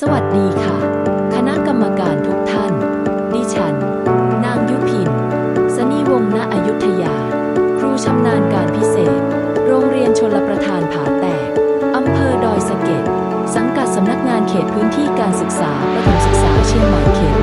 สวัสดีค่ะ คณะกรรมการทุกท่าน ดิฉัน นางยุพิน สนีวงศ์ณอยุธยา ครูชำนาญการพิเศษ โรงเรียนชลประทานผาแตก อำเภอดอยสะเก็ด สังกัดสำนักงานเขตพื้นที่การศึกษาประถมศึกษาเชียงใหม่เขต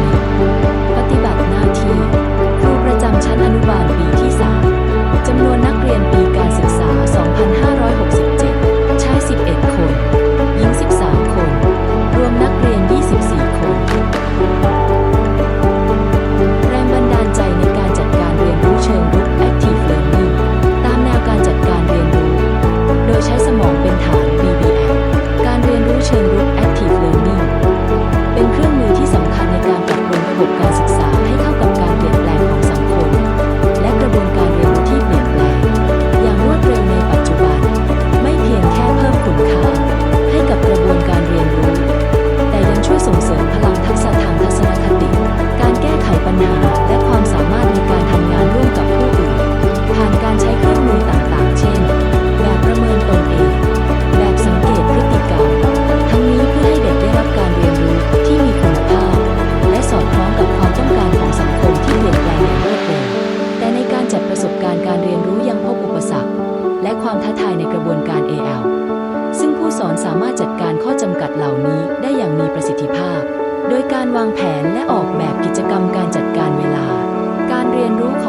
ความท้าทายในกระบวนการ AL ซึ่งผู้สอนสามารถจัดการข้อจำกัดเหล่านี้ได้อย่างมีประสิทธิภาพ โดยการวางแผนและออกแบบกิจกรรมการจัดการเวลา การเรียนรู้ข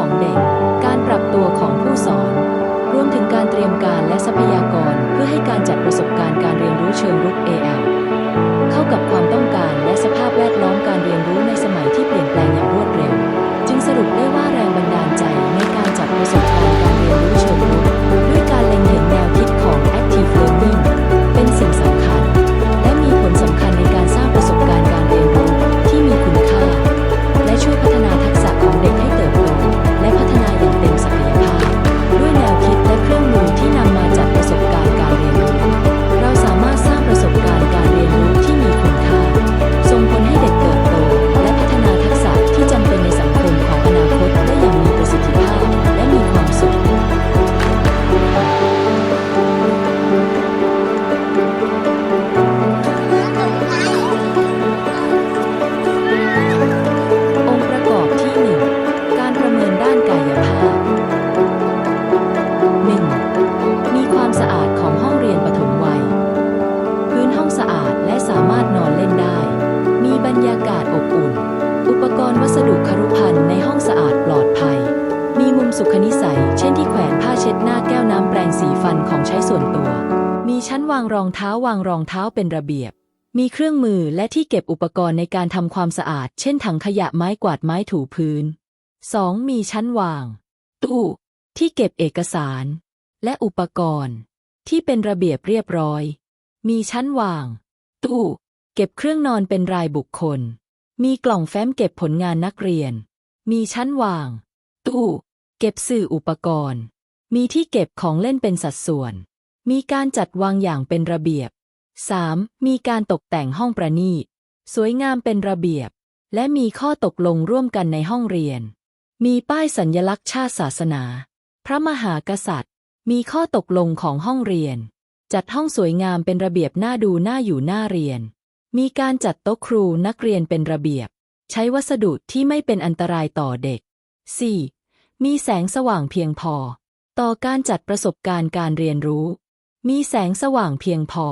อง สุขนิสัย เช่นที่แขวนผ้าเช็ดหน้าแก้วน้ำแปรงสีฟันของใช้ส่วนตัว มีชั้นวางรองเท้าวางรองเท้าเป็นระเบียบ มีเครื่องมือและที่เก็บอุปกรณ์ในการทำความสะอาด เช่นถังขยะไม้กวาดไม้ถูพื้น 2. มีชั้นวาง ตู้ ที่เก็บเอกสาร และอุปกรณ์ ที่เป็นระเบียบเรียบร้อย มีชั้นวาง ตู้ เก็บเครื่องนอนเป็นรายบุคคล มีกล่องแฟ้มเก็บผลงานนักเรียน มีชั้นวาง ตู้ เก็บสื่ออุปกรณ์ มีที่เก็บของเล่นเป็นสัดส่วน มีการจัดวางอย่างเป็นระเบียบ 3. มีการตกแต่งห้องประณีต สวยงามเป็นระเบียบ และมีข้อตกลงร่วมกันในห้องเรียน มีป้ายสัญลักษณ์ชาติศาสนา พระมหากษัตริย์ มีข้อตกลงของห้องเรียน จัดห้องสวยงามเป็นระเบียบน่าดูน่าอยู่น่าเรียน มีการจัดโต๊ะครูนักเรียนเป็นระเบียบ ใช้วัสดุที่ไม่เป็นอันตรายต่อเด็ก 4. มีแสงสว่างเพียงพอ ต่อการจัดประสบการณ์การเรียนรู้ มีแสงสว่างเพียงพอ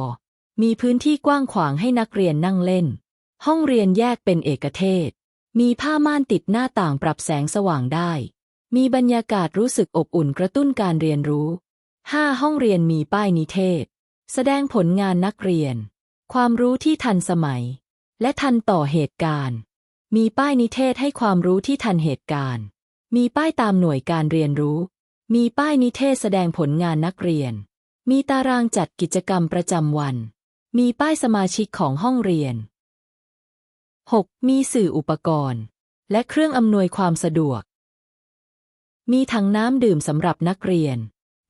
มีพื้นที่กว้างขวางให้นักเรียนนั่งเล่น ห้องเรียนแยกเป็นเอกเทศ มีผ้าม่านติดหน้าต่างปรับแสงสว่างได้ มีบรรยากาศรู้สึกอบอุ่นกระตุ้นการเรียนรู้ 5. ห้องเรียนมีป้ายนิเทศ แสดงผลงานนักเรียน ความรู้ที่ทันสมัย และทันต่อเหตุการณ์ มีป้ายนิเทศให้ความรู้ที่ทันเหตุการณ์ มีป้ายตามหน่วยการเรียนรู้ มีป้ายนิเทศแสดงผลงานนักเรียน มีตารางจัดกิจกรรมประจำวัน มีป้ายสมาชิกของห้องเรียน 6. มีสื่ออุปกรณ์ และเครื่องอำนวยความสะดวก มีถังน้ำดื่มสำหรับนักเรียน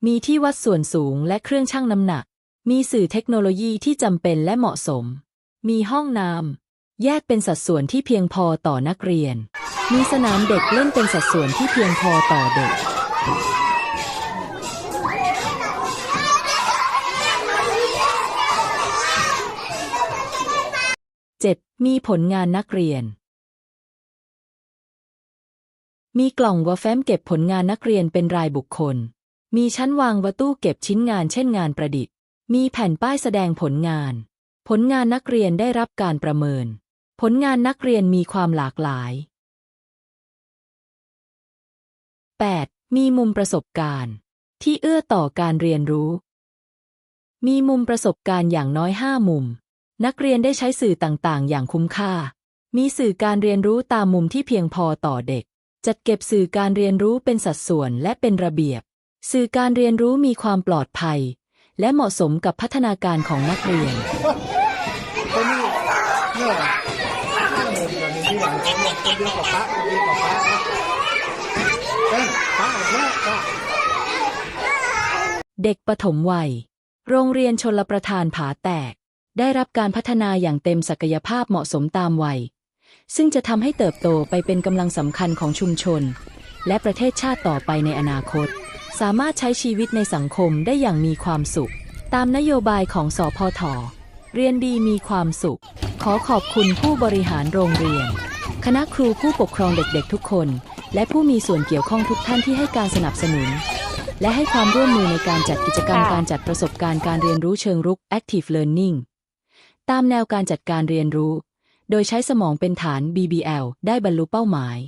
มีที่วัดส่วนสูงและเครื่องชั่งน้ำหนัก มีสื่อเทคโนโลยีที่จำเป็นและเหมาะสม มีห้องน้ำแยกเป็นสัดส่วนที่เพียงพอต่อนักเรียน มีสนามเด็กเล่นเป็นสัดส่วนที่เพียงพอต่อเด็ก 7. มีผลงานนักเรียน มีกล่องวาแฟ้มเก็บผลงานนักเรียนเป็นรายบุคคล มีชั้นวางวาตู้เก็บชิ้นงานเช่นงานประดิษฐ์ มีแผ่นป้ายแสดงผลงาน ผลงานนักเรียนได้รับการประเมิน ผลงานนักเรียนมีความหลากหลาย 8. มีมุมประสบการณ์ ที่เอื้อต่อการเรียนรู้ มีมุมประสบการณ์อย่างน้อย 5 มุม นักเรียนได้ใช้สื่อต่างๆ อย่างคุ้มค่า มีสื่อการเรียนรู้ตามมุมที่เพียงพอต่อเด็ก จัดเก็บสื่อการเรียนรู้เป็นสัดส่วนและเป็นระเบียบ สื่อการเรียนรู้มีความปลอดภัย และเหมาะสมกับพัฒนาการของนักเรียนเนี่ยห้าหมื่นกว่าหนึ่งที่หลังคนเนี่ยคนเดียวกับพระคนเดียวกับพระ เด็กปฐมวัย โรงเรียนชนลประทานผาแตก ได้รับการพัฒนาอย่างเต็มศักยภาพเหมาะสมตามวัย ซึ่งจะทำให้เติบโตไปเป็นกำลังสำคัญของชุมชน และประเทศชาติต่อไปในอนาคต สามารถใช้ชีวิตในสังคมได้อย่างมีความสุข ตามนโยบายของสอพทเรียนดีมีความสุข ขอขอบคุณผู้บริหารโรงเรียน คณะครูผู้ปกครองเด็กๆทุกคน และผู้มีส่วนเกี่ยวข้องทุกท่านที่ให้การสนับสนุน และให้ความร่วมมือในการจัดกิจกรรมค่ะการจัดประสบการณ์การเรียนรู้เชิงรุก Active Learning ตามแนวการจัดการเรียนรู้ โดยใช้สมองเป็นฐาน BBL ได้บรรลุเป้าหมาย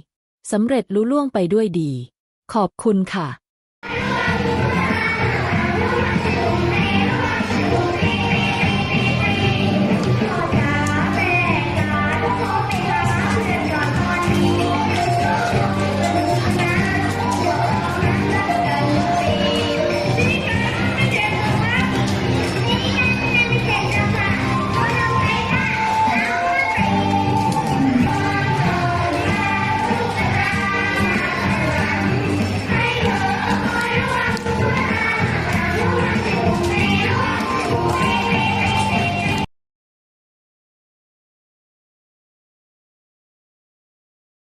สำเร็จลุล่วงไปด้วยดี ขอบคุณค่ะ